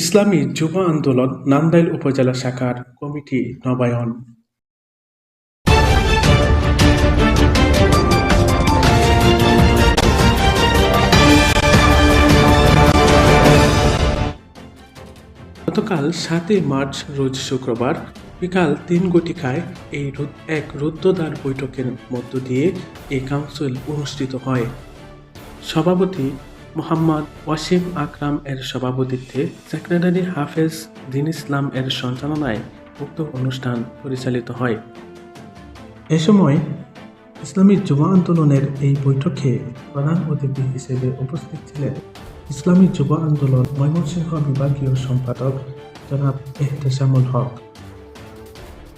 ইসলামী যুব আন্দোলন নান্দাইল উপজেলা শাখার কমিটি নবায়ন। গতকাল সাতই মার্চ, রোজ শুক্রবার বিকাল তিন গটিকায় এই এক রুদ্ধদ্বার বৈঠকের মধ্য দিয়ে এই কাউন্সিল অনুষ্ঠিত হয়। সভাপতি মোহাম্মদ ওয়াসিম আকরাম এর সভাপতিত্বে সেক্রেটারি হাফেজ দিন ইসলাম এর সঞ্চালনায় উক্ত অনুষ্ঠান পরিচালিত হয়। এ সময় ইসলামী যুব আন্দোলনের এই বৈঠকে প্রধান অতিথি হিসেবে উপস্থিত ছিলেন ইসলামী যুব আন্দোলন ময়মনসিংহ বিভাগীয় সম্পাদক জনাব এহতেশামুল হক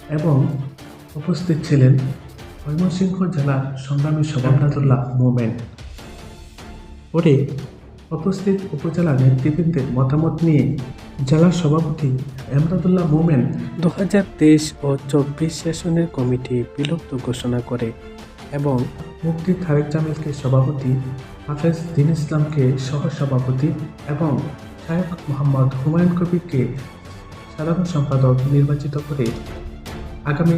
এবং উপস্থিত ছিলেন ময়মনসিংহ জেলার সংগ্রামী সভাপতিল্লাহ মোমেন্ট পরে উপস্থিত উপজেলা নেতৃবৃন্দের মতামত নিয়ে জেলা সভাপতি এমদাদুল্লাহ মোমেন দু হাজার তেইশ ও চব্বিশ সেশনের কমিটি বিলুপ্ত ঘোষণা করে এবং মুক্তি খারেক জামিলকে সভাপতি হাফেজ দিন ইসলামকে সহ সভাপতি এবং শায়ক মোহাম্মদ হুমায়ুন কবিরকে সাধারণ সম্পাদক নির্বাচিত করে আগামী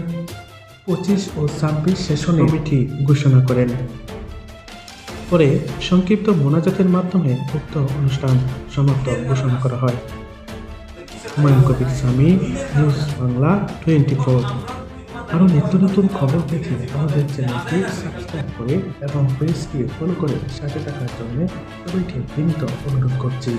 পঁচিশ ও ছাব্বিশ সেশনে কমিটি ঘোষণা করেন। পরে সংক্ষিপ্ত মোনাজাতের মাধ্যমে উক্ত অনুষ্ঠান সমাপ্ত ঘোষণা করা হয়। হুমায়ুন কবির স্বামী, নিউজ বাংলা টোয়েন্টি ফোর। আরও নিত্য নতুন খবর দেখে আমাদের চ্যানেলটি সাবস্ক্রাইব করে এবং পেজটি ফলো করে সাথে থাকার জন্য সবাইকে বিনীত অনুরোধ করছি।